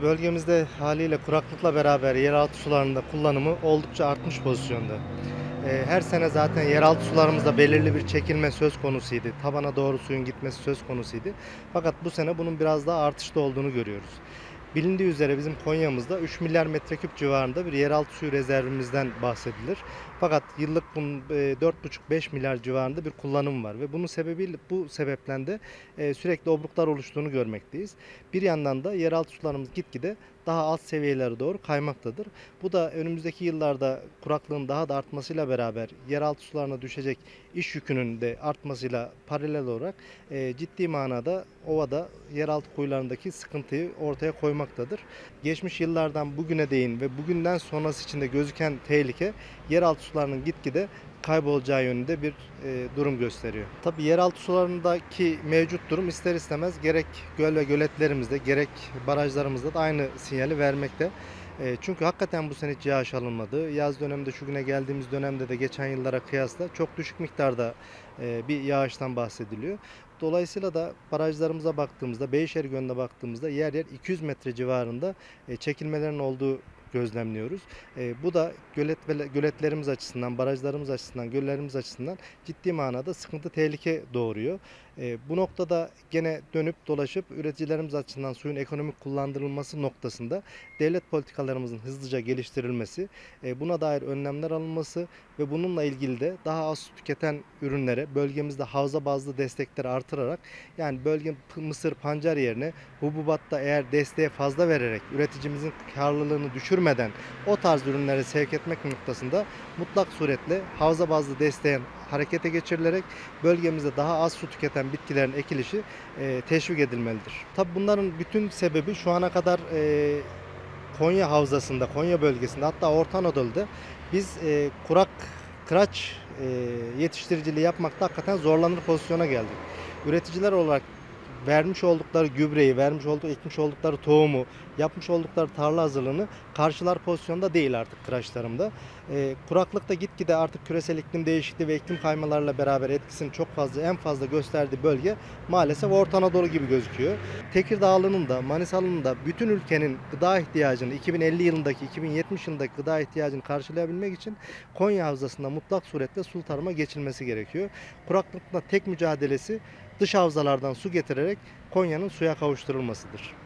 Bölgemizde haliyle kuraklıkla beraber yeraltı sularında kullanımı oldukça artmış pozisyonda. Ee, Her sene zaten yeraltı sularımızda belirli bir çekilme söz konusuydu. Tabana doğru suyun gitmesi söz konusuydu. Fakat bu sene bunun biraz daha artışta olduğunu görüyoruz. Bilindiği üzere bizim Konya'mızda 3 milyar metreküp civarında bir yeraltı suyu rezervimizden bahsedilir. Fakat yıllık bunun e, 4,5-5 milyar civarında bir kullanım var ve bunun sebebiyle bu sebepten de sürekli obruklar oluştuğunu görmekteyiz. Bir yandan da yeraltı sularımız gitgide daha alt seviyelere doğru kaymaktadır. Bu da önümüzdeki yıllarda kuraklığın daha da artmasıyla beraber yeraltı sularına düşecek iş yükünün de artmasıyla paralel olarak e, ciddi manada ovada yeraltı kuyularındaki sıkıntıyı ortaya koymaktadır. Geçmiş yıllardan bugüne değin ve bugünden sonrası için de gözüken tehlike yeraltı sularının gitgide kaybolacağı yönünde bir e, durum gösteriyor. Tabii yeraltı sularındaki mevcut durum ister istemez gerek göl ve göletlerimizde gerek barajlarımızda da aynı sinyali vermekte. E, çünkü hakikaten bu sene hiç yağış alınmadı. Yaz döneminde şu güne geldiğimiz dönemde de geçen yıllara kıyasla çok düşük miktarda e, bir yağıştan bahsediliyor. Dolayısıyla da barajlarımıza baktığımızda, Beyşehir Gölü'ne baktığımızda yer yer 200 metre civarında e, çekilmelerin olduğu gözlemliyoruz. E, bu da gölet göletlerimiz açısından, barajlarımız açısından, göllerimiz açısından ciddi manada sıkıntı, tehlike doğuruyor. E, bu noktada gene dönüp dolaşıp üreticilerimiz açısından suyun ekonomik kullandırılması noktasında devlet politikalarımızın hızlıca geliştirilmesi, e, buna dair önlemler alınması ve bununla ilgili de daha az su tüketen ürünlere bölgemizde havza bazlı destekleri artırarak yani bölge mısır pancar yerine hububatta eğer desteğe fazla vererek üreticimizin karlılığını düşürmeden o tarz ürünlere sevk etmek noktasında mutlak suretle havza bazlı desteğin harekete geçirilerek bölgemizde daha az su tüketen bitkilerin ekilişi e, teşvik edilmelidir. Tabi bunların bütün sebebi şu ana kadar e, Konya Havzası'nda, Konya bölgesinde hatta Orta Anadolu'da biz e, kurak kıraç e, yetiştiriciliği yapmakta hakikaten zorlanır pozisyona geldik. Üreticiler olarak vermiş oldukları gübreyi, vermiş olduk, ekmiş oldukları tohumu, yapmış oldukları tarla hazırlığını karşılar pozisyonda değil artık kıraçlarımda. E, kuraklıkta gitgide artık küresel iklim değişikliği ve iklim kaymalarıyla beraber etkisini çok fazla, en fazla gösterdiği bölge maalesef Orta Anadolu gibi gözüküyor. Tekirdağlı'nın da Manisalı'nın da bütün ülkenin gıda ihtiyacını 2050 yılındaki 2070 yılındaki gıda ihtiyacını karşılayabilmek için Konya Havzası'nda mutlak suretle sul tarıma geçilmesi gerekiyor. Kuraklıkla tek mücadelesi dış havzalardan su getirerek Konya'nın suya kavuşturulmasıdır.